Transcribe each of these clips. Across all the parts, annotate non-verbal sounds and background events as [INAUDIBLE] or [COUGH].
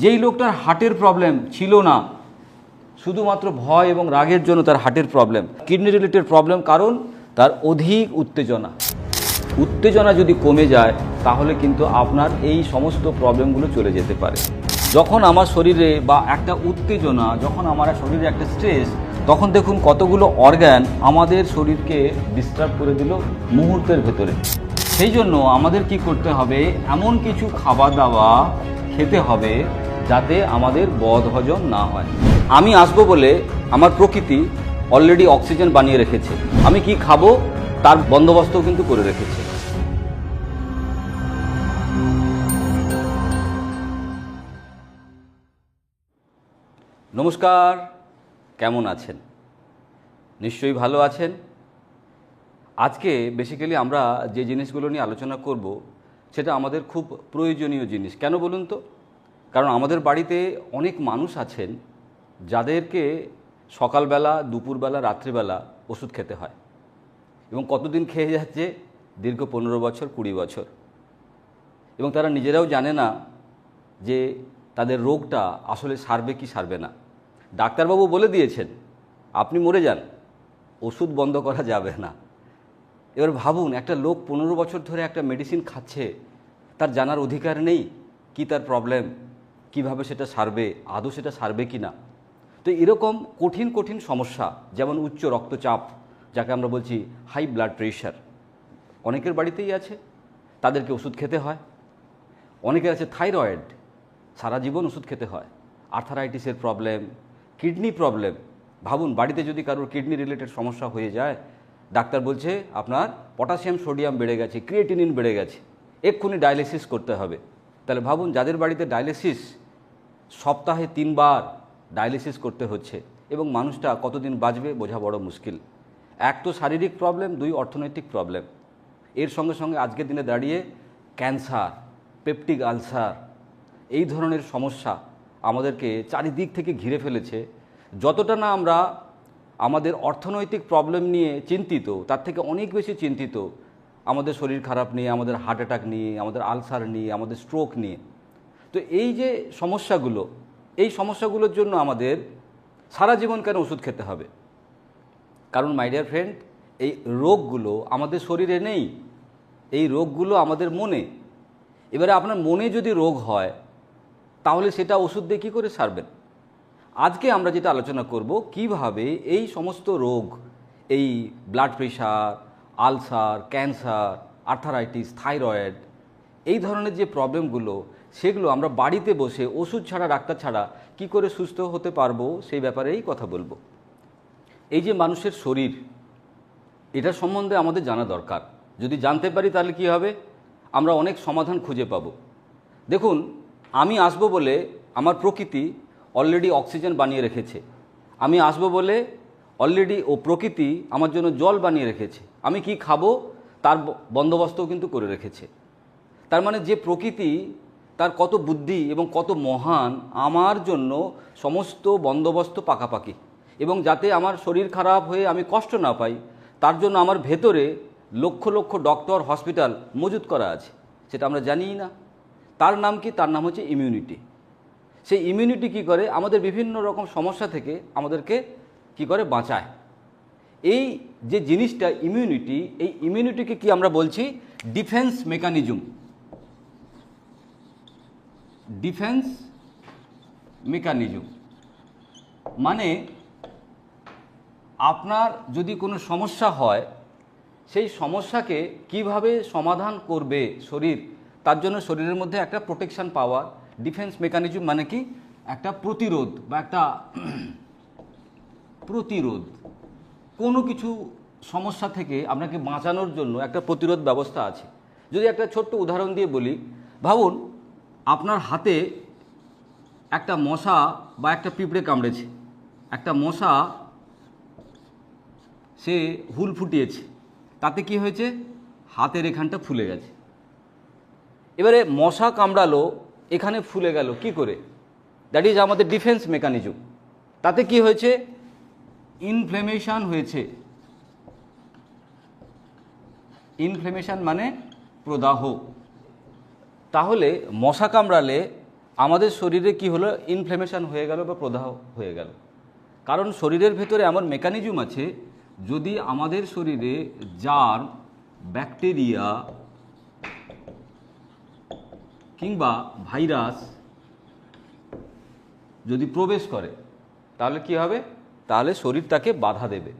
যেই লোকটার হার্টের প্রবলেম ছিল না, শুধুমাত্র ভয় এবং রাগের জন্য তার হার্টের প্রবলেম কিডনি রিলেটেড প্রবলেম, কারণ তার অধিক উত্তেজনা। উত্তেজনা যদি কমে যায়, তাহলে কিন্তু আপনার এই সমস্ত প্রবলেমগুলো চলে যেতে পারে। যখন আমার শরীরে বা একটা উত্তেজনা, যখন আমার শরীরে একটা স্ট্রেস, তখন দেখুন কতগুলো অর্গ্যান আমাদের শরীরকে ডিস্টার্ব করে দিল মুহূর্তের ভেতরে। সেই জন্য আমাদের কি করতে হবে? এমন কিছু খাবার দাওয়া খেতে হবে যাতে আমাদের বদ হজম না হয়। আমি আসব বলে আমার প্রকৃতি অলরেডি অক্সিজেন বানিয়ে রেখেছে। আমি কি খাব? তার বন্দোবস্তও কিন্তু করে রেখেছে। নমস্কার, কেমন আছেন? নিশ্চয়ই ভালো আছেন? আজকে বেসিক্যালি আমরা যে জিনিসগুলো নিয়ে আলোচনা করব, সেটা আমাদের খুব প্রয়োজনীয় জিনিস। কেন বলুন তো? কারণ আমাদের বাড়িতে অনেক মানুষ আছেন যাদেরকে সকালবেলা, দুপুরবেলা, রাত্রিবেলা ওষুধ খেতে হয়। এবং কতদিন খেয়ে যাচ্ছে? দীর্ঘ পনেরো বছর, কুড়ি বছর। এবং তারা নিজেরাও জানে না যে তাদের রোগটা আসলে সারবে কি সারবে না। ডাক্তারবাবু বলে দিয়েছেন, আপনি মরে যান, ওষুধ বন্ধ করা যাবে না। এবার ভাবুন, একটা লোক পনেরো বছর ধরে একটা মেডিসিন খাচ্ছে, তার জানার অধিকার নেই, কি তার প্রবলেম কীভাবে সেটা সারবে, আদৌ সেটা সারবে কি না তো এরকম কঠিন কঠিন সমস্যা, যেমন উচ্চ রক্তচাপ, যাকে আমরা বলছি হাই ব্লাড প্রেশার অনেকের বাড়িতেই আছে, তাদেরকে ওষুধ খেতে হয়। অনেকের আছে থাইরয়েড সারা জীবন ওষুধ খেতে হয়। আর্থারাইটিসের প্রবলেম কিডনি প্রবলেম ভাবুন বাড়িতে যদি কারোর কিডনি রিলেটেড সমস্যা হয়ে যায়, ডাক্তার বলছে আপনার পটাশিয়াম সোডিয়াম বেড়ে গেছে ক্রিয়েটিনিন বেড়ে গেছে, এক্ষুনি ডায়ালিসিস করতে হবে। তাহলে ভাবুন যাদের বাড়িতে ডায়ালিসিস সপ্তাহে তিনবার ডায়ালিসিস করতে হচ্ছে এবং মানুষটা কতদিন বাঁচবে বোঝা বড় মুশকিল। এক তো শারীরিক প্রবলেম দুই অর্থনৈতিক প্রবলেম এর সঙ্গে সঙ্গে আজকের দিনে দাঁড়িয়ে ক্যান্সার পেপটিক আলসার এই ধরনের সমস্যা আমাদেরকে চারিদিক থেকে ঘিরে ফেলেছে। যতটা না আমরা আমাদের অর্থনৈতিক প্রবলেম নিয়ে চিন্তিত, তার থেকে অনেক বেশি চিন্তিত আমাদের শরীর খারাপ নিয়ে, আমাদের হার্ট অ্যাটাক নিয়ে, আমাদের আলসার নিয়ে, আমাদের স্ট্রোক নিয়ে। তো এই যে সমস্যাগুলো, এই সমস্যাগুলোর জন্য আমাদের সারা জীবন কেন ওষুধ খেতে হবে? কারণ মাই ডিয়ার ফ্রেন্ড এই রোগগুলো আমাদের শরীরে নেই, এই রোগগুলো আমাদের মনে। এবারে আপনার মনে যদি রোগ হয়, তাহলে সেটা ওষুধ দিয়ে কী করে সারবেন? আজকে আমরা যেটা আলোচনা করব, কীভাবে এই সমস্ত রোগ, এই blood pressure ulcer cancer arthritis thyroid এই ধরনের যে প্রবলেমগুলো সেগুলো আমরা বাড়িতে বসে ওষুধ ছাড়া, ডাক্তার ছাড়া কি করে সুস্থ হতে পারব সেই ব্যাপারেই কথা বলব। এই যে মানুষের শরীর, এটা সম্বন্ধে আমাদের জানা দরকার। যদি জানতে পারি তাহলে কি হবে? আমরা অনেক সমাধান খুঁজে পাব। দেখুন, আমি আসব বলে আমার প্রকৃতি অলরেডি অক্সিজেন বানিয়ে রেখেছে। আমি আসব বলে অলরেডি ও প্রকৃতি আমার জন্য জল বানিয়ে রেখেছে। আমি কি খাব? তার বন্দোবস্তও কিন্তু করে রেখেছে। তার মানে যে প্রকৃতি তার কত বুদ্ধি এবং কত মহান আমার জন্য সমস্ত বন্দোবস্ত পাকাপাকি। এবং যাতে আমার শরীর খারাপ হয়ে আমি কষ্ট না পাই, তার জন্য আমার ভেতরে লক্ষ লক্ষ ডক্টর হসপিটাল মজুত করা আছে। সেটা আমরা জানিই না। তার নাম কি? তার নাম হচ্ছে ইমিউনিটি সেই ইমিউনিটি কি করে? আমাদের বিভিন্ন রকম সমস্যা থেকে আমাদেরকে কি করে? বাঁচায়। এই যে জিনিসটা ইমিউনিটি এই ইমিউনিটিকে কি আমরা বলছি? Defence mechanism defence mechanism. মানে আপনার যদি কোনো সমস্যা হয়, সেই সমস্যাকে কীভাবে সমাধান করবে শরীর, তার জন্য শরীরের মধ্যে একটা প্রোটেকশন পাওয়ার ডিফেন্স মেকানিজম মানে কি? একটা প্রতিরোধ বা একটা [CLEARS THROAT] প্রতিরোধ। কোনো কিছু সমস্যা থেকে আপনাকে বাঁচানোর জন্য একটা প্রতিরোধ ব্যবস্থা আছে। যদি একটা ছোট্ট উদাহরণ দিয়ে বলি, ভাবুন আপনার হাতে একটা মশা বা একটা পিঁপড়ে কামড়েছে। একটা মশা সে হুল ফুটিয়েছে। তাতে কি হয়েছে? হাতের এখানটা ফুলে গেছে। এবারে মশা কামড়ালো, এখানে ফুলে গেল, কি করে? দ্যাট ইজ আমাদের ডিফেন্স মেকানিজম তাতে কি হয়েছে? ইনফ্লেমেশান হয়েছে। ইনফ্লেমেশান মানে প্রদাহ। তাহলে মশা কামড়ালে আমাদের শরীরে কি হলো? ইনফ্লেমেশন হয়ে গেল বা প্রদাহ হয়ে গেল। কারণ শরীরের ভেতরে এমন মেকানিজম আছে, যদি আমাদের শরীরে জার ব্যাকটেরিয়া কিংবা ভাইরাস যদি প্রবেশ করে, তাহলে কি হবে? তাহলে শরীর তাকে বাধা দেবে।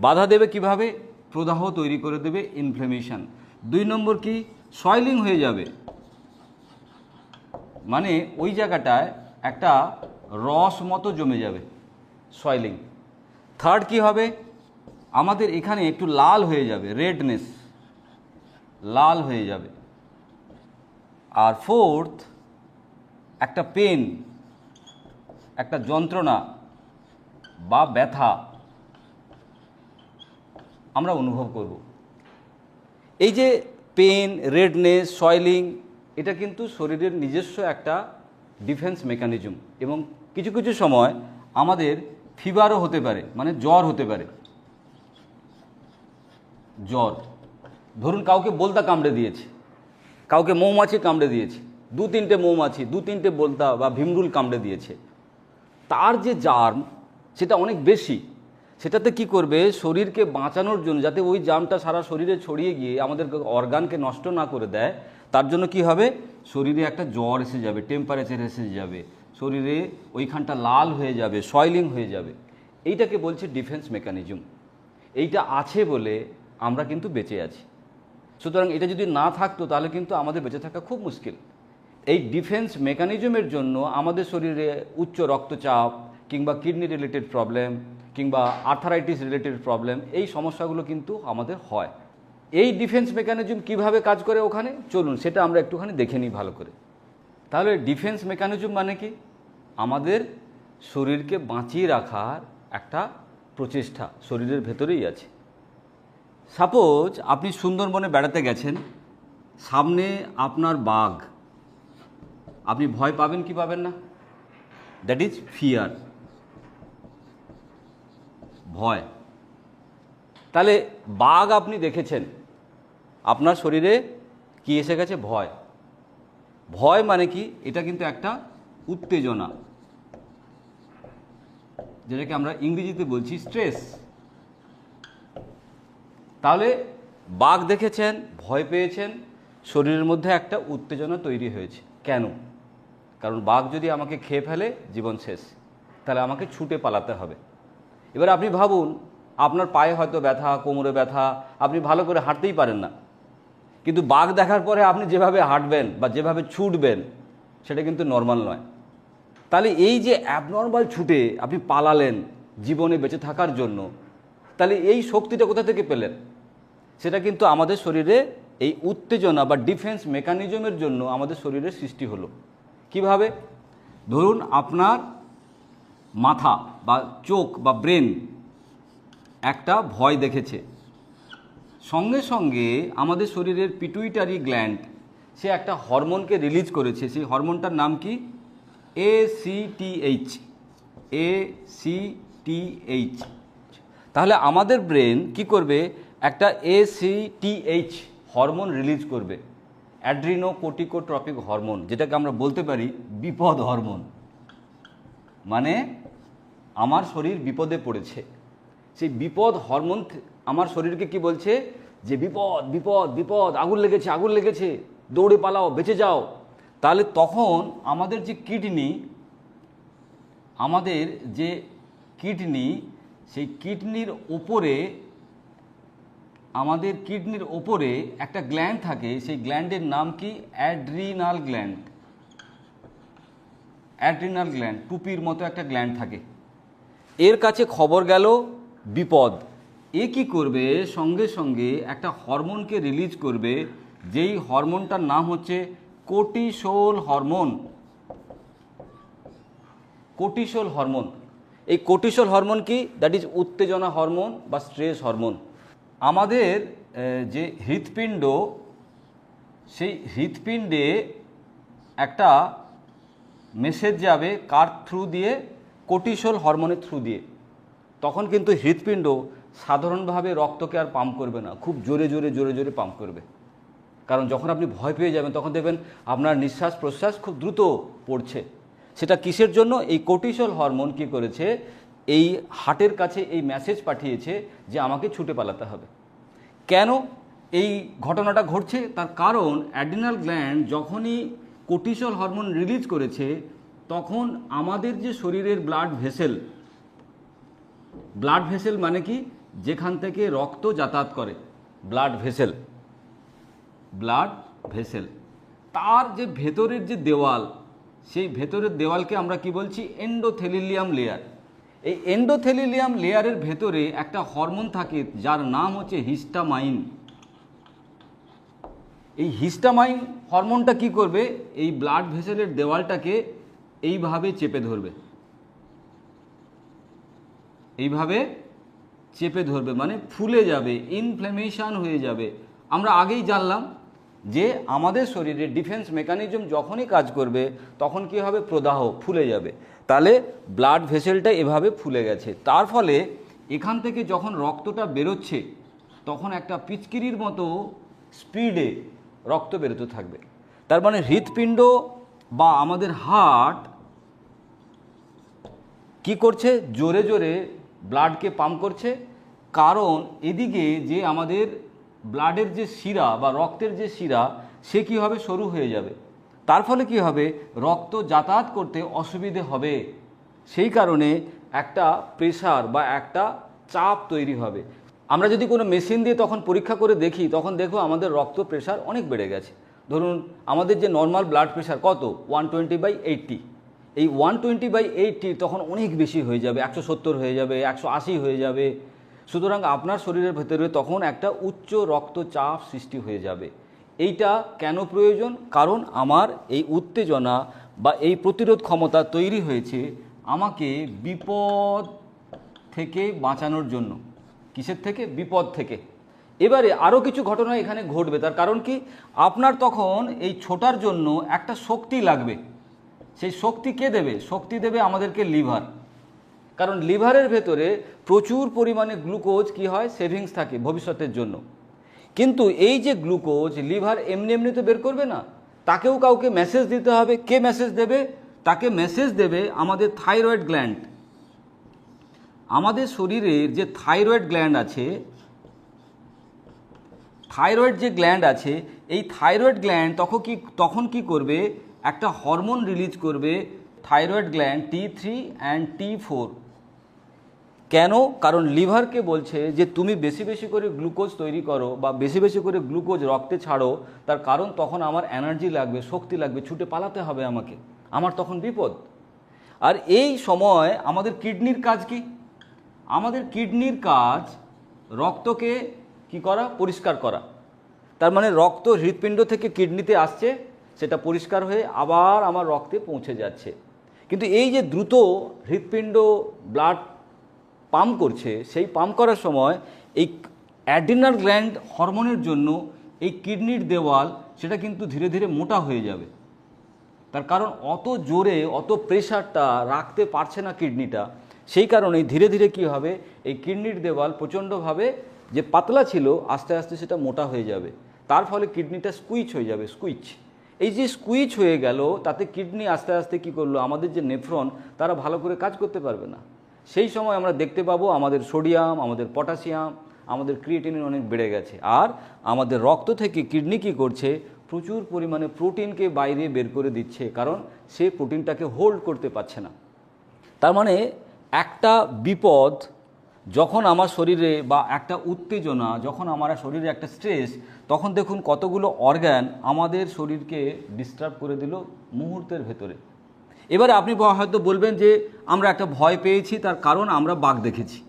বাধা দেবে কীভাবে? প্রদাহ তৈরি করে দেবে ইনফ্লেমেশন দুই নম্বর কি? সয়েলিং হয়ে যাবে। মানে ওই জায়গাটায় একটা রস মতো জমে যাবে সয়েলিং থার্ড কি হবে? আমাদের এখানে একটু লাল হয়ে যাবে রেডনেস লাল হয়ে যাবে। আর ফোর্থ একটা পেন একটা যন্ত্রণা বা ব্যথা আমরা অনুভব করব। এই যে পেন রেডনেস সয়েলিং এটা কিন্তু শরীরের নিজস্ব একটা ডিফেন্স মেকানিজম এবং কিছু কিছু সময় আমাদের ফিভারও হতে পারে মানে জ্বর হতে পারে। জ্বর। ধরুন কাউকে বলতা কামড়ে দিয়েছে, কাউকে মৌমাছি কামড়ে দিয়েছে, দু তিনটে মৌমাছি, দু তিনটে বলতা বা ভীমরুল কামড়ে দিয়েছে। তার যে জার্ম সেটা অনেক বেশি। সেটাতে কি করবে? শরীরকে বাঁচানোর জন্য, যাতে ওই জার্মটা সারা শরীরে ছড়িয়ে গিয়ে আমাদের অর্গানকে নষ্ট না করে দেয় তার জন্য কি হবে? শরীরে একটা জ্বর এসে যাবে টেম্পারেচার এসে যাবে, শরীরে ওইখানটা লাল হয়ে যাবে সয়েলিং হয়ে যাবে। এইটাকে বলছে ডিফেন্স মেকানিজম এইটা আছে বলে আমরা কিন্তু বেঁচে আছি। সুতরাং এটা যদি না থাকতো তাহলে কিন্তু আমাদের বেঁচে থাকা খুব মুশকিল। এই ডিফেন্স মেকানিজমের জন্য আমাদের শরীরে উচ্চ রক্তচাপ কিংবা কিডনি রিলেটেড প্রবলেম কিংবা আর্থারাইটিস রিলেটেড প্রবলেম এই সমস্যাগুলো কিন্তু আমাদের হয়। এই ডিফেন্স মেকানিজম কীভাবে কাজ করে ওখানে? চলুন, সেটা আমরা একটুখানি দেখে নিই ভালো করে। তাহলে ডিফেন্স মেকানিজম মানে কি? আমাদের শরীরকে বাঁচিয়ে রাখার একটা প্রচেষ্টা শরীরের ভেতরেই আছে। সাপোজ আপনি সুন্দরবনে বেড়াতে গেছেন, সামনে আপনার বাঘ। আপনি ভয় পাবেন কি পাবেন না? দ্যাট ইজ ফিয়ার ভয়। তাহলে বাঘ আপনি দেখেছেন আপনার শরীরে কি এসে গেছে? ভয়। ভয় মানে কি? এটা কিন্তু একটা উত্তেজনা। যেটাকে আমরা ইংরেজিতে বলছি স্ট্রেস। তাহলে বাঘ দেখেছেন, ভয় পেয়েছেন, শরীরের মধ্যে একটা উত্তেজনা তৈরি হয়েছে। কেন? কারণ বাঘ যদি আমাকে খেয়ে ফেলে, জীবন শেষ। তাহলে আমাকে ছুটে পালাতে হবে। এবার আপনি ভাবুন, আপনার পায়ে হয়তো ব্যথা, কোমরে ব্যথা, আপনি ভালো করে হাঁটতেই পারেন না। কিন্তু বাঘ দেখার পরে আপনি যেভাবে হাঁটবেন বা যেভাবে ছুটবেন, সেটা কিন্তু নর্মাল নয়। তাহলে এই যে অ্যাবনর্মাল ছুটে আপনি পালালেন জীবনে বেঁচে থাকার জন্য, তাহলে এই শক্তিটা কোথা থেকে পেলেন? সেটা কিন্তু আমাদের শরীরে এই উত্তেজনা বা ডিফেন্স মেকানিজমের জন্য আমাদের শরীরে সৃষ্টি হলো। কীভাবে? ধরুন আপনার মাথা বা চোখ বা ব্রেন একটা ভয় দেখেছে। সঙ্গে সঙ্গে আমাদের শরীরের পিটুইটারি গ্ল্যান্ড সে একটা হরমোনকে রিলিজ করেছে। সেই হরমোনটার নাম কি? এ সিটিএইচ এ সিটিএইচ তাহলে আমাদের ব্রেন কি করবে? একটা এ এসিটিএইচ হরমোন রিলিজ করবে। অ্যাড্রিনো কোটিকোট্রপিক হরমোন, যেটাকে আমরা বলতে পারি বিপদ হরমোন। মানে আমার শরীর বিপদে পড়েছে। সেই বিপদ হরমোন আমার শরীরকে কি বলছে? যে বিপদ বিপদ বিপদ, আগুন লেগেছে আগুন লেগেছে, দৌড়ে পালাও, বেঁচে যাও। তাহলে তখন আমাদের যে কিডনি, আমাদের যে কিডনি, সেই কিডনির ওপরে, আমাদের কিডনির ওপরে একটা গ্ল্যান্ড থাকে, সেই গ্ল্যান্ডের নাম কি? অ্যাড্রিনাল গ্ল্যান্ড অ্যাড্রিনাল গ্ল্যান্ড টুপির মতো একটা গ্ল্যান্ড থাকে। এর কাছে খবর গেল বিপদ। এ কি করবে? সঙ্গে সঙ্গে একটা হরমোনকে রিলিজ করবে, যেই হরমোনটার নাম হচ্ছে কোটিসোল হরমোন কোটিসোল হরমোন এই কোটিসোল হরমোন কি? দ্যাট ইজ উত্তেজনা হরমোন বা স্ট্রেস হরমোন আমাদের যে হৃৎপিণ্ড, সেই হৃৎপিণ্ডে একটা মেসেজ যাবে কার থ্রু দিয়ে? কোটিসোল হরমোনের থ্রু দিয়ে। তখন কিন্তু হৃৎপিণ্ড সাধারণভাবে রক্তকে আর পাম্প করবে না, খুব জোরে জোরে জোরে জোরে পাম্প করবে। কারণ যখন আপনি ভয় পেয়ে যাবেন, তখন দেখবেন আপনার নিঃশ্বাস প্রশ্বাস খুব দ্রুত পড়ছে। সেটা কিসের জন্য? এই কোর্টিসল হরমোন কি করেছে? এই হার্টের কাছে এই মেসেজ পাঠিয়েছে যে আমাকে ছুটে পালাতে হবে। কেন এই ঘটনাটা ঘটছে? তার কারণ অ্যাডিনাল গ্ল্যান্ড যখনই কোর্টিসল হরমোন রিলিজ করেছে, তখন আমাদের যে শরীরের ব্লাড ভেসেল ব্লাড ভেসেল মানে কি? যেখান থেকে রক্ত যাতায়াত করে ব্লাড ভেসেল ব্লাড ভেসেল তার যে ভেতরের যে দেওয়াল, সেই ভেতরের দেওয়ালকে আমরা কি বলছি? এন্ডোথেলিলিয়াম লেয়ার এই এন্ডোথেলিলিয়াম লেয়ারের ভেতরে একটা হরমোন থাকে, যার নাম হচ্ছে হিস্টামাইন এই হিস্টামাইন হরমোনটা কি করবে? এই ব্লাড ভেসেলের দেওয়ালটাকে এইভাবে চেপে ধরবে। এইভাবে চেপে ধরবে মানে ফুলে যাবে ইনফ্ল্যামেশন হয়ে যাবে। আমরা আগেই জানলাম যে আমাদের শরীরে ডিফেন্স মেকানিজম যখনই কাজ করবে, তখন কি হবে? প্রদাহ ফুলে যাবে। তাহলে ব্লাড ভেসেলটা এভাবে ফুলে গেছে। তার ফলে এখান থেকে যখন রক্তটা বেরোচ্ছে, তখন একটা পিচকিরির মতো স্পিডে রক্ত বেরোতে থাকবে। তার মানে হৃৎপিণ্ড বা আমাদের হার্ট কি করছে? জোরে জোরে ব্লাডকে পাম্প করছে। কারণ এদিকে যে আমাদের ব্লাডের যে শিরা বা রক্তের যে শিরা, সে কি হবে? সরু হয়ে যাবে। তার ফলে কি হবে? রক্ত যাতায়াত করতে অসুবিধে হবে। সেই কারণে একটা প্রেশার বা একটা চাপ তৈরি হবে। আমরা যদি কোনো মেশিন দিয়ে তখন পরীক্ষা করে দেখি, তখন দেখো আমাদের রক্ত প্রেশার অনেক বেড়ে গেছে। ধরুন, আমাদের যে নর্মাল ব্লাড প্রেশার কত? ওয়ান টোয়েন্টি বাই এইটটি এই ওয়ান টোয়েন্টি বাই এইটটি তখন অনেক বেশি হয়ে যাবে, একশো সত্তর হয়ে যাবে, একশো আশি হয়ে যাবে। সুতরাং আপনার শরীরের ভেতরে তখন একটা উচ্চ রক্তচাপ সৃষ্টি হয়ে যাবে। এইটা কেন প্রয়োজন? কারণ আমার এই উত্তেজনা বা এই প্রতিরোধ ক্ষমতা তৈরি হয়েছে আমাকে বিপদ থেকে বাঁচানোর জন্য। কিসের থেকে? বিপদ থেকে। এবারে আরও কিছু ঘটনা এখানে ঘটবে। তার কারণ কি? আপনার তখন এই ছোটার জন্য একটা শক্তি লাগবে। সেই শক্তি কে দেবে? শক্তি দেবে আমাদেরকে লিভার। কারণ লিভারের ভেতরে প্রচুর পরিমাণে গ্লুকোজ কি হয়? সেভিংস থাকে ভবিষ্যতের জন্য। কিন্তু এই যে গ্লুকোজ, লিভার এমনি এমনি তো বের করবে না। তাকেও কাউকে মেসেজ দিতে হবে। কে মেসেজ দেবে? তাকে মেসেজ দেবে আমাদের থাইরয়েড গ্ল্যান্ড আমাদের শরীরের যে থাইরয়েড গ্ল্যান্ড আছে থাইরয়েড যে গ্ল্যান্ড আছে, এই থাইরয়েড গ্ল্যান্ড তখন কি তখন কি করবে? একটা হরমোন রিলিজ করবে thyroid gland T three and T four কেন? কারণ লিভারকে বলছে যে তুমি বেশি বেশি করে গ্লুকোজ তৈরি করো বা বেশি বেশি করে গ্লুকোজ রক্তে ছাড়ো, তার কারণ তখন আমার এনার্জি লাগবে, শক্তি লাগবে, ছুটে পালাতে হবে আমাকে। আমার তখন বিপদ। আর এই সময় আমাদের কিডনির কাজ কি? আমাদের কিডনির কাজ রক্তকে কি করা? পরিষ্কার করা। তার মানে রক্ত হৃৎপিণ্ড থেকে কিডনিতে আসছে সেটা পরিষ্কার হয়ে আবার আমার রক্তে পৌঁছে যাচ্ছে। কিন্তু এই যে দ্রুত হৃৎপিণ্ড ব্লাড পাম্প করছে, সেই পাম্প করার সময় এই অ্যাডিনার গ্ল্যান্ড হরমোনের জন্য এই কিডনির দেওয়াল, সেটা কিন্তু ধীরে ধীরে মোটা হয়ে যাবে। তার কারণ অত জোরে, অত প্রেশারটা রাখতে পারছে না কিডনিটা সেই কারণে ধীরে ধীরে কি হবে, এই কিডনির দেওয়াল প্রচণ্ডভাবে যে পাতলা ছিল, আস্তে আস্তে সেটা মোটা হয়ে যাবে। তার ফলে কিডনিটা স্কুইচ হয়ে যাবে স্কুইচ এই যে স্কুইচ হয়ে গেল, তাতে কিডনি আস্তে আস্তে কি করল? আমাদের যে নেফ্রন তারা ভালো করে কাজ করতে পারবে না। সেই সময় আমরা দেখতে পাবো আমাদের সোডিয়াম আমাদের পটাশিয়াম আমাদের ক্রিয়েটিনিন অনেক বেড়ে গেছে। আর আমাদের রক্ত থেকে কিডনি কী করছে? প্রচুর পরিমাণে প্রোটিনকে বাইরে বের করে দিচ্ছে, কারণ সে প্রোটিনটাকে হোল্ড করতে পারছে না। তার মানে একটা বিপদ যখন আমার শরীরে বা একটা উত্তেজনা, যখন আমার শরীরে একটা স্ট্রেস তখন দেখুন কতগুলো অর্গ্যান আমাদের শরীরকে ডিস্টার্ব করে দিল মুহূর্তের ভেতরে। এবারে আপনি হয়তো বলবেন যে, আমরা একটা ভয় পেয়েছি, তার কারণ আমরা বাঘ দেখেছি।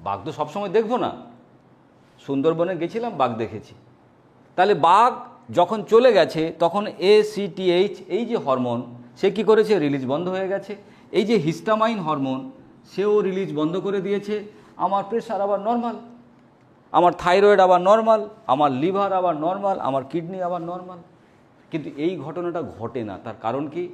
বাঘ তো সবসময় দেখব না। সুন্দরবনে গেছিলাম, বাঘ দেখেছি। তাহলে বাঘ যখন চলে গেছে, তখন এসিটিএইচ এই যে হরমোন সে কি করেছে? রিলিজ বন্ধ হয়ে গেছে। এই যে হিস্টামাইন হরমোন সেও রিলিজ বন্ধ করে দিয়েছে। আমার প্রেশার আবার নর্মাল আমার থাইরয়েড আবার নর্মাল আমার লিভার আবার নর্মাল আমার কিডনি আবার নর্মাল কিন্তু এই ঘটনাটা ঘটে না। তার কারণ কি?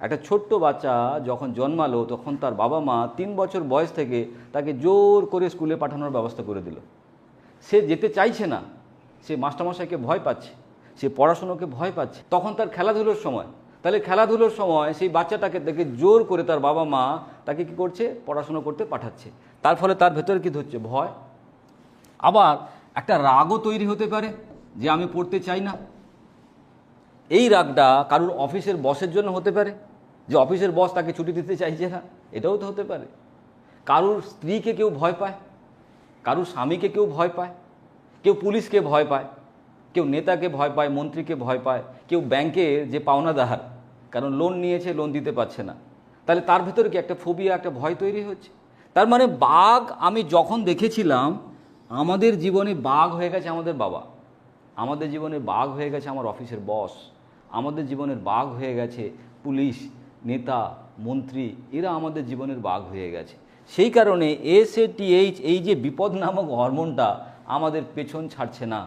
একটা ছোট্ট বাচ্চা যখন জন্মালো, তখন তার বাবা মা তিন বছর বয়স থেকে তাকে জোর করে স্কুলে পাঠানোর ব্যবস্থা করে দিল। সে যেতে চাইছে না। সে মাস্টারমশাইকে ভয় পাচ্ছে। সে পড়াশুনোকে ভয় পাচ্ছে। তখন তার খেলাধুলোর সময়। তাহলে খেলাধুলোর সময় সেই বাচ্চাটাকে দেখে জোর করে তার বাবা মা তাকে কি করছে? পড়াশুনো করতে পাঠাচ্ছে। তার ফলে তার ভেতরে কী ধরছে? ভয়। আবার একটা রাগও তৈরি হতে পারে যে আমি পড়তে চাই না। এই রাগটা কারুর অফিসের বসের জন্য হতে পারে। যে অফিসের বস তাকে ছুটি দিতে চাইছে না। এটাও তো হতে পারে। কারুর স্ত্রীকে কেউ ভয় পায়। কারুর স্বামীকে কেউ ভয় পায়। কেউ পুলিশকে ভয় পায়। কেউ নেতাকে ভয় পায়, মন্ত্রীকে ভয় পায়। কেউ ব্যাংকের যে পাওনাদার, কারণ লোন নিয়েছে লোন দিতে পারছে না। তাহলে তার ভেতরে কি একটা ফোবিয়া একটা ভয় তৈরি হচ্ছে? তার মানে বাঘ, আমি যখন দেখেছিলাম, আমাদের জীবনে বাঘ হয়ে গেছে আমাদের বাবা। আমাদের জীবনে বাঘ হয়ে গেছে আমার অফিসের বস আমাদের জীবনের বাঘ হয়ে গেছে পুলিশ, নেতা, মন্ত্রী, এরা আমাদের জীবনের বাঘ হয়ে গেছে। সেই কারণে এসএটিএইচ এই যে বিপদ নামক হরমোনটা আমাদের পেছন ছাড়ছে না।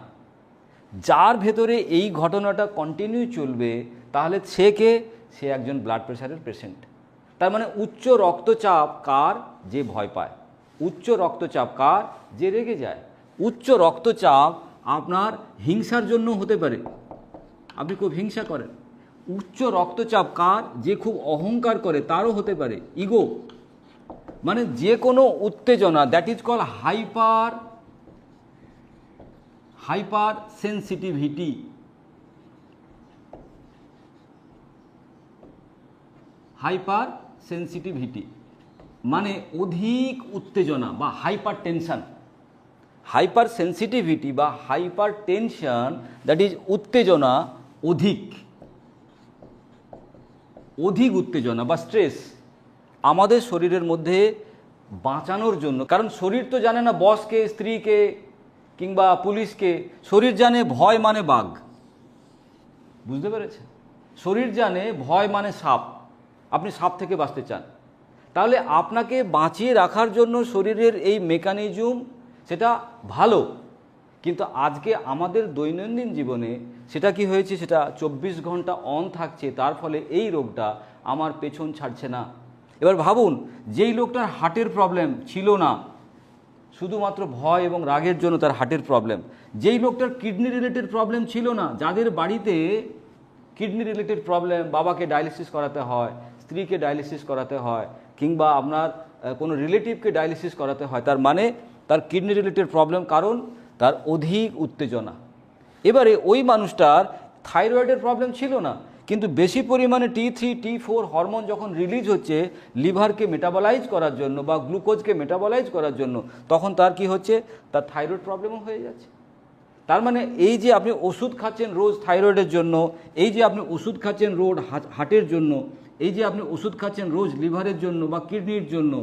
যার ভেতরে এই ঘটনাটা কন্টিনিউ চলবে, তাহলে সে কে? সে একজন ব্লাড প্রেশারের পেশেন্ট তার মানে উচ্চ রক্তচাপ কার? যে ভয় পায়। উচ্চ রক্তচাপ কার? যে রেগে যায়। উচ্চ রক্তচাপ আপনার হিংসার জন্য হতে পারে। আপনি খুব হিংসা করেন। উচ্চ রক্তচাপ কার? যে খুব অহংকার করে, তারও হতে পারে। ইগো। মানে যে কোনো উত্তেজনা that is call hyper hypersensitivity hypersensitivity মানে অধিক উত্তেজনা বা হাইপার টেনশন হাইপার সেন্সিটিভিটি বা হাইপার টেনশন দ্যাট ইজ উত্তেজনা অধিক। অধিক উত্তেজনা বা স্ট্রেস আমাদের শরীরের মধ্যে বাঁচানোর জন্য। কারণ শরীর তো জানে না বসকে, স্ত্রীকে, কিংবা পুলিশকে। শরীর জানে ভয় মানে বাঘ। বুঝতে পেরেছেন? শরীর জানে ভয় মানে সাপ। আপনি সাপ থেকে বাঁচতে চান। তাহলে আপনাকে বাঁচিয়ে রাখার জন্য শরীরের এই মেকানিজম সেটা ভালো। কিন্তু আজকে আমাদের দৈনন্দিন জীবনে সেটা কি হয়েছে? সেটা চব্বিশ ঘণ্টা অন থাকছে, তার ফলে এই রোগটা আমার পেছন ছাড়ছে না। এবার ভাবুন, যেই লোকটার হার্টের প্রবলেম ছিল না, শুধুমাত্র ভয় এবং রাগের জন্য তার হার্টের প্রবলেম। যেই লোকটার কিডনি রিলেটেড প্রবলেম ছিল না, যাদের বাড়িতে কিডনি রিলেটেড প্রবলেম, বাবাকে ডায়ালিসিস করাতে হয় স্ত্রীকে ডায়ালিসিস করাতে হয় কিংবা আপনার কোনো রিলেটিভকে ডায়ালিসিস করাতে হয়, তার মানে তার কিডনি রিলেটেড প্রবলেম কারণ তার অধিক উত্তেজনা। এবারে ওই মানুষটার থাইরয়েডের প্রবলেম ছিল না, কিন্তু বেশি পরিমাণে T three T four hormone যখন রিলিজ হচ্ছে লিভারকে মেটাবলাইজ করার জন্য বা গ্লুকোজকে মেটাবলাইজ করার জন্য, তখন তার কি হচ্ছে? তার থাইরয়েড প্রবলেমও হয়ে যাচ্ছে। তার মানে এই যে আপনি ওষুধ খাচ্ছেন রোজ থাইরয়েডের জন্য, এই যে আপনি ওষুধ খাচ্ছেন রোড হার্টের জন্য এই যে আপনি ওষুধ খাচ্ছেন রোজ লিভারের জন্য বা কিডনির জন্য,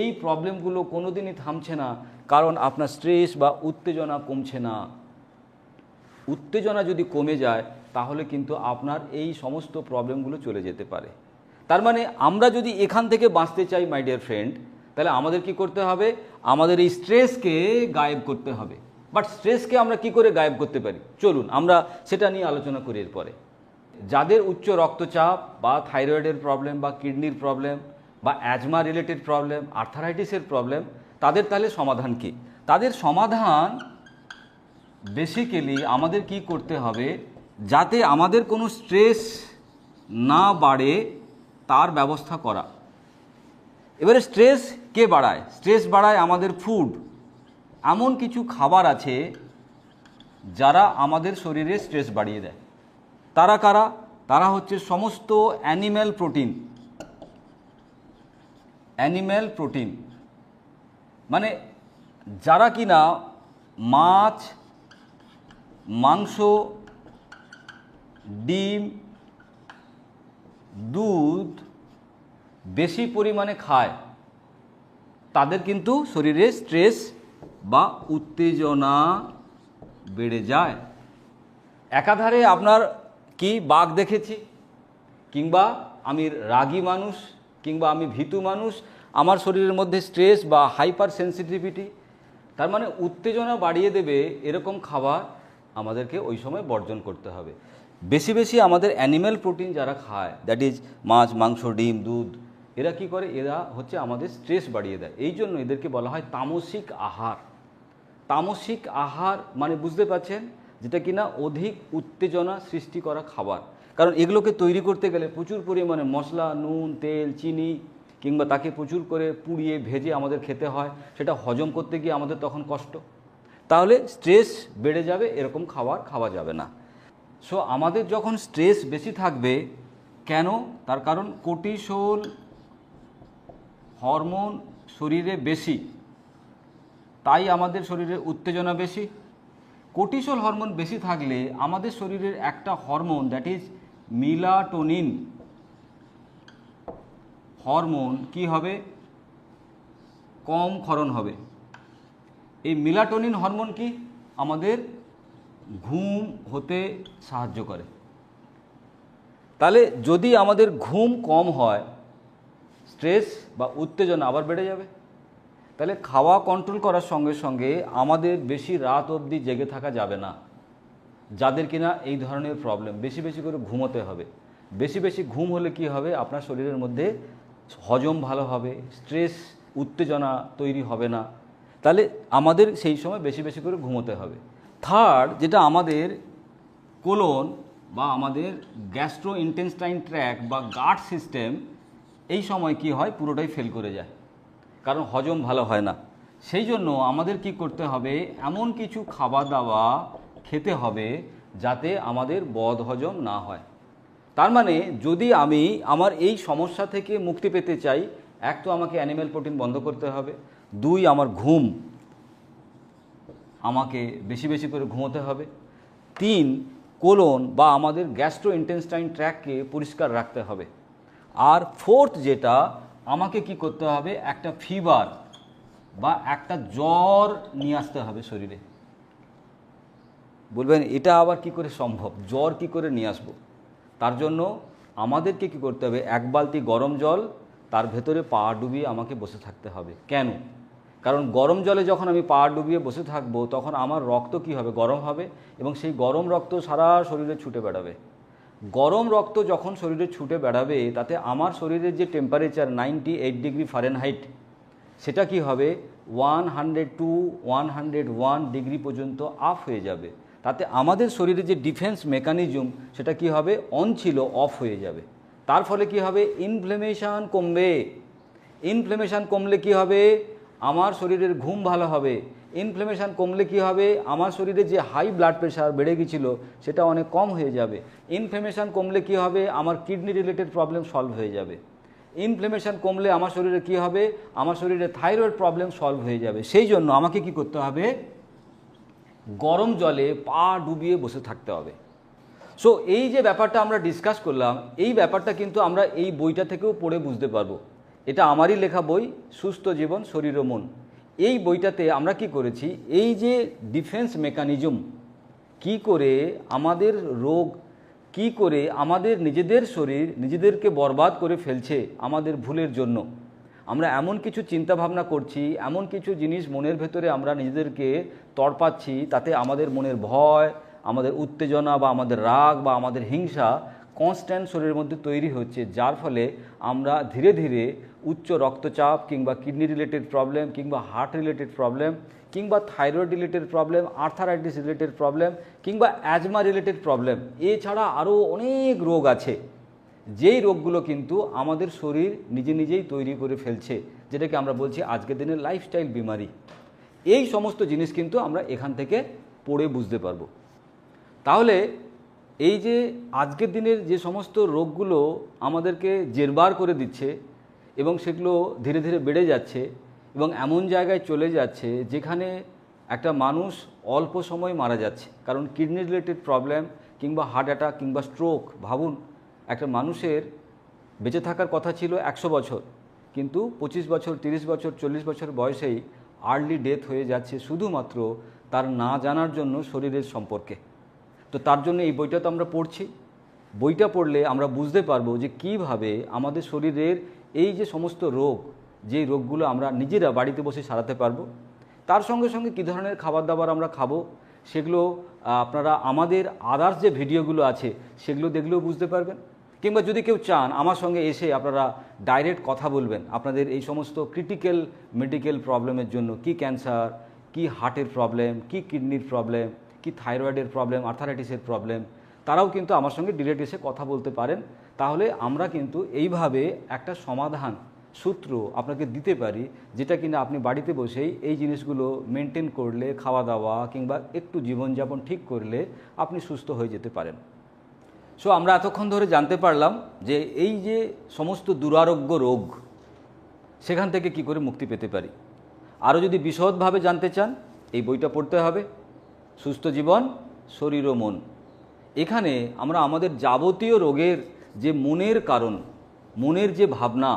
এই প্রবলেমগুলো কোনো দিনই থামছে না, কারণ আপনার স্ট্রেস বা উত্তেজনা কমছে না। উত্তেজনা যদি কমে যায়, তাহলে কিন্তু আপনার এই সমস্ত প্রবলেমগুলো চলে যেতে পারে। তার মানে আমরা যদি এখান থেকে বাঁচতে চাই মাই ডিয়ার ফ্রেন্ড তাহলে আমাদের কি করতে হবে? আমাদের এই স্ট্রেসকে গায়েব করতে হবে। বাট স্ট্রেসকে আমরা কি করে গায়েব করতে পারি? চলুন, আমরা সেটা নিয়ে আলোচনা করি এরপরে। যাদের উচ্চ রক্তচাপ বা থাইরয়েডের প্রবলেম বা কিডনির প্রবলেম বা অ্যাজমা রিলেটেড প্রবলেম, আর্থারাইটিসের প্রবলেম, তাদের তাহলে সমাধান কি? তাদের সমাধান বেসিক্যালি আমাদের কি করতে হবে, যাতে আমাদের কোনো স্ট্রেস না বাড়ে তার ব্যবস্থা করা। এবারে স্ট্রেস কে বাড়ায়? স্ট্রেস বাড়ায় আমাদের ফুড এমন কিছু খাবার আছে যারা আমাদের শরীরে স্ট্রেস বাড়িয়ে দেয়। তারা কারা? তারা হচ্ছে সমস্ত অ্যানিম্যাল প্রোটিন। Animal protein. মানে যারা কিনা মাছ, মাংস, ডিম, দুধ বেশি পরিমাণে খায়, তাদের কিন্তু শরীরে স্ট্রেস বা উত্তেজনা বেড়ে যায়। একাধারে আপনার কি বাঘ দেখেছি? কিংবা আমি রাগী মানুষ, কিংবা আমি ভীতু মানুষ, আমার শরীরের মধ্যে স্ট্রেস বা হাইপার সেন্সিটিভিটি তার মানে উত্তেজনা বাড়িয়ে দেবে এরকম খাবার আমাদেরকে ওই সময় বর্জন করতে হবে। বেশি বেশি আমাদের অ্যানিম্যাল প্রোটিন যারা খায় দ্যাট ইজ মাছ, মাংস, ডিম, দুধ, এরা কি করে? এরা হচ্ছে আমাদের স্ট্রেস বাড়িয়ে দেয়। এই জন্য এদেরকে বলা হয় তামসিক আহার। তামসিক আহার মানে বুঝতে পারছেন? যেটা কিনা অধিক উত্তেজনা সৃষ্টি করা খাবার। কারণ এগুলোকে তৈরি করতে গেলে প্রচুর পরিমাণে মশলা, নুন, তেল, চিনি কিংবা তাকে প্রচুর করে পুড়িয়ে ভেজে আমাদের খেতে হয়, সেটা হজম করতে গিয়ে আমাদের তখন কষ্ট। তাহলে স্ট্রেস বেড়ে যাবে, এরকম খাবার খাওয়া যাবে না। সো আমাদের যখন স্ট্রেস বেশি থাকবে, কেন? তার কারণ কোর্টিসোল হরমোন শরীরে বেশি। তাই আমাদের শরীরে উত্তেজনা বেশি। কোর্টিসল হরমোন বেশি থাকলে আমাদের শরীরের একটা hormone that is melatonin hormone কি হবে? কম ক্ষরণ হবে। এই মিলাটোনিন হরমোন কি? আমাদের ঘুম হতে সাহায্য করে। তাহলে যদি আমাদের ঘুম কম হয় স্ট্রেস বা উত্তেজনা আবার বেড়ে যাবে। তাহলে খাওয়া কন্ট্রোল করার সঙ্গে সঙ্গে আমাদের বেশি রাত অবধি জেগে থাকা যাবে না। যাদের কিনা এই ধরনের প্রবলেম বেশি বেশি করে ঘুমোতে হবে। বেশি বেশি ঘুম হলে কি হবে? আপনার শরীরের মধ্যে হজম ভালো হবে স্ট্রেস উত্তেজনা তৈরি হবে না। তাহলে আমাদের সেই সময় বেশি বেশি করে ঘুমোতে হবে। থার্ড যেটা আমাদের কোলন বা আমাদের গ্যাস্ট্রো ইন্টেস্টাইন ট্র্যাক বা গার্ড সিস্টেম এই সময় কি হয়? পুরোটাই ফেল করে যায়। কারণ হজম ভালো হয় না। সেই জন্য আমাদের কি করতে হবে, এমন কিছু খাবার দাওয়া খেতে হবে যাতে আমাদের বদ হজম না হয়। তার মানে যদি আমি আমার এই সমস্যা থেকে মুক্তি পেতে চাই, এক তো আমাকে অ্যানিম্যাল প্রোটিন বন্ধ করতে হবে, দুই আমার ঘুম আমাকে বেশি বেশি করে ঘুমোতে হবে, তিন কোলন বা আমাদের গ্যাস্ট্রো ইন্টেস্টাইন ট্র্যাককে পরিষ্কার রাখতে হবে, আর ফোর্থ যেটা আমাকে কি করতে হবে? একটা ফিভার বা একটা জ্বর নিয়ে আসতে হবে শরীরে। বলবেন, এটা আবার কি করে সম্ভব? জ্বর কি করে নিয়ে আসব? তার জন্য আমাদেরকে কি করতে হবে? এক বালতি গরম জল, তার ভেতরে পা ডুবিয়ে আমাকে বসে থাকতে হবে। কেন? কারণ গরম জলে যখন আমি পা ডুবিয়ে বসে থাকব, তখন আমার রক্ত কি হবে? গরম হবে এবং সেই গরম রক্ত সারা শরীরে ছুটে বেড়াবে। গরম রক্ত যখন শরীরে ছুটে বেড়াবে, তাতে আমার শরীরের যে temperature ninety eight degree Fahrenheit সেটা কি হবে? One hundred two one hundred one degree পর্যন্ত আফ হয়ে যাবে। তাতে আমাদের শরীরে যে ডিফেন্স মেকানিজম সেটা কি হবে? অন ছিল অফ হয়ে যাবে। তার ফলে কি হবে? ইনফ্লেমেশন কমবে। ইনফ্লেমেশন কমলে কি হবে? আমার শরীরের ঘুম ভালো হবে ইনফ্লেমেশন কমলে কি হবে, আমার শরীরে যে হাই ব্লাড প্রেশার বেড়ে গেছিল সেটা অনেক কম হয়ে যাবে। ইনফ্লেমেশন কমলে কি হবে, আমার কিডনি রিলেটেড প্রবলেম সলভ হয়ে যাবে। ইনফ্লেমেশন কমলে আমার শরীরে কি হবে, আমার শরীরে থাইরয়েড প্রবলেম সলভ হয়ে যাবে। সেই জন্য আমাকে কি করতে হবে? গরম জলে পা ডুবিয়ে বসে থাকতে হবে। সো এই যে ব্যাপারটা আমরা ডিসকাস করলাম, এই ব্যাপারটা কিন্তু আমরা এই বইটা থেকেও পড়ে বুঝতে পারব। এটা আমারই লেখা বই, সুস্থ জীবন, শরীর ও মন। এই বইটাতে আমরা কি করেছি? এই যে ডিফেন্স মেকানিজম, কি করে আমাদের রোগ, কি করে আমাদের নিজেদের শরীর নিজেদেরকে বরবাদ করে ফেলছে আমাদের ভুলের জন্য। আমরা এমন কিছু চিন্তা ভাবনা করছি, এমন কিছু জিনিস মনের ভেতরে আমরা নিজেদেরকে তড়পাচ্ছি, তাতে আমাদের মনের ভয়, আমাদের উত্তেজনা বা আমাদের রাগ বা আমাদের হিংসা কনস্ট্যান্ট শরীরের মধ্যে তৈরি হচ্ছে, যার ফলে আমরা ধীরে ধীরে উচ্চ রক্তচাপ কিংবা কিডনি রিলেটেড প্রবলেম কিংবা হার্ট রিলেটেড প্রবলেম কিংবা thyroid related problem arthritis related problem কিংবা অ্যাজমা রিলেটেড প্রবলেম এছাড়া আরও অনেক রোগ আছে। যেই রোগগুলো কিন্তু আমাদের শরীর নিজে নিজেই তৈরি করে ফেলছে, যেটাকে আমরা বলছি আজকের দিনের লাইফস্টাইল বিমারি। এই সমস্ত জিনিস কিন্তু আমরা এখান থেকে পড়ে বুঝতে পারব। তাহলে এই যে আজকের দিনের যে সমস্ত রোগগুলো আমাদেরকে জেরবার করে দিচ্ছে এবং সেগুলো ধীরে ধীরে বেড়ে যাচ্ছে এবং এমন জায়গায় চলে যাচ্ছে যেখানে একটা মানুষ অল্প সময় মারা যাচ্ছে। কারণ কিডনি রিলেটেড প্রবলেম কিংবা হার্ট অ্যাটাক কিংবা স্ট্রোক ভাবুন, একটা মানুষের বেঁচে থাকার কথা ছিল একশো বছর। কিন্তু পঁচিশ বছর, তিরিশ বছর, চল্লিশ বছর বয়সেই আর্লি ডেথ হয়ে যাচ্ছে শুধুমাত্র তার না জানার জন্য শরীরের সম্পর্কে। তো তার জন্য এই বইটা তো আমরা পড়ছি। বইটা পড়লে আমরা বুঝতে পারব যে কীভাবে আমাদের শরীরের এই যে সমস্ত রোগ, যেই রোগগুলো আমরা নিজেরা বাড়িতে বসে সারাতে পারব, তার সঙ্গে সঙ্গে কী ধরনের খাবার দাবার আমরা খাব, সেগুলো আপনারা আমাদের আদার্স যে ভিডিওগুলো আছে, সেগুলো দেখলেও বুঝতে পারবেন। কিংবা যদি কেউ চান, আমার সঙ্গে এসে আপনারা ডাইরেক্ট কথা বলবেন, আপনাদের এই সমস্ত ক্রিটিক্যাল মেডিকেল প্রবলেমের জন্য, কি ক্যান্সার কি হার্টের প্রবলেম কি কিডনির প্রবলেম কি থাইরয়েডের প্রবলেম, আর্থারাইটিসের প্রবলেম, তারাও কিন্তু আমার সঙ্গে ডিরেক্ট এসে কথা বলতে পারেন। তাহলে আমরা কিন্তু এইভাবে একটা সমাধান সূত্র আপনাকে দিতে পারি, যেটা কিনা আপনি বাড়িতে বসেই এই জিনিসগুলো মেনটেন করলে খাওয়া দাওয়া কিংবা একটু জীবনযাপন ঠিক করলে আপনি সুস্থ হয়ে যেতে পারেন। সো আমরা এতক্ষণ ধরে জানতে পারলাম যে এই যে সমস্ত দুরারোগ্য রোগ, সেখান থেকে কি করে মুক্তি পেতে পারি। আরও যদি বিশদভাবে জানতে চান, এই বইটা পড়তে হবে। সুস্থ জীবন, শরীর ও মন। এখানে আমরা আমাদের যাবতীয় রোগের যে মনের কারণ, মনের যে ভাবনা,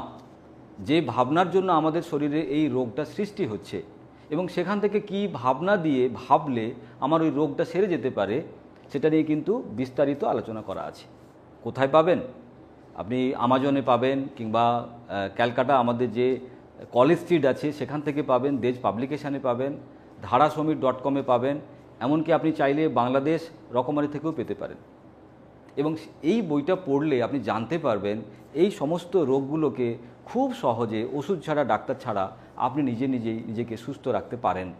যে ভাবনার জন্য আমাদের শরীরে এই রোগটা সৃষ্টি হচ্ছে এবং সেখান থেকে কি ভাবনা দিয়ে ভাবলে আমার ওই রোগটা সেরে যেতে পারে, সেটা নিয়ে কিন্তু বিস্তারিত আলোচনা করা আছে। কোথায় পাবেন? আপনি আমাজনে পাবেন কিংবা ক্যালকাটা আমাদের যে কলেজ স্ট্রিট আছে, সেখান থেকে পাবেন দেজ পাবলিকেশানে পাবেন ধারা সমীর ডট কমে পাবেন এমনকি আপনি চাইলে বাংলাদেশ রকমারি থেকেও পেতে পারেন। এবং এই বইটা পড়লে আপনি জানতে পারবেন এই সমস্ত রোগগুলোকে খুব সহজে ওষুধ ছাড়া, ডাক্তার ছাড়া আপনি নিজে নিজেই নিজেকে সুস্থ রাখতে পারেন।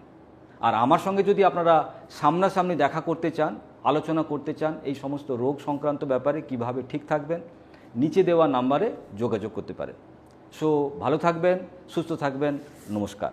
আর আমার সঙ্গে যদি আপনারা সামনাসামনি দেখা করতে চান, আলোচনা করতে চান এই সমস্ত রোগ সংক্রান্ত ব্যাপারে কীভাবে ঠিক থাকবেন, নিচে দেওয়া নাম্বারে যোগাযোগ করতে পারেন। সো ভালো থাকবেন, সুস্থ থাকবেন, নমস্কার।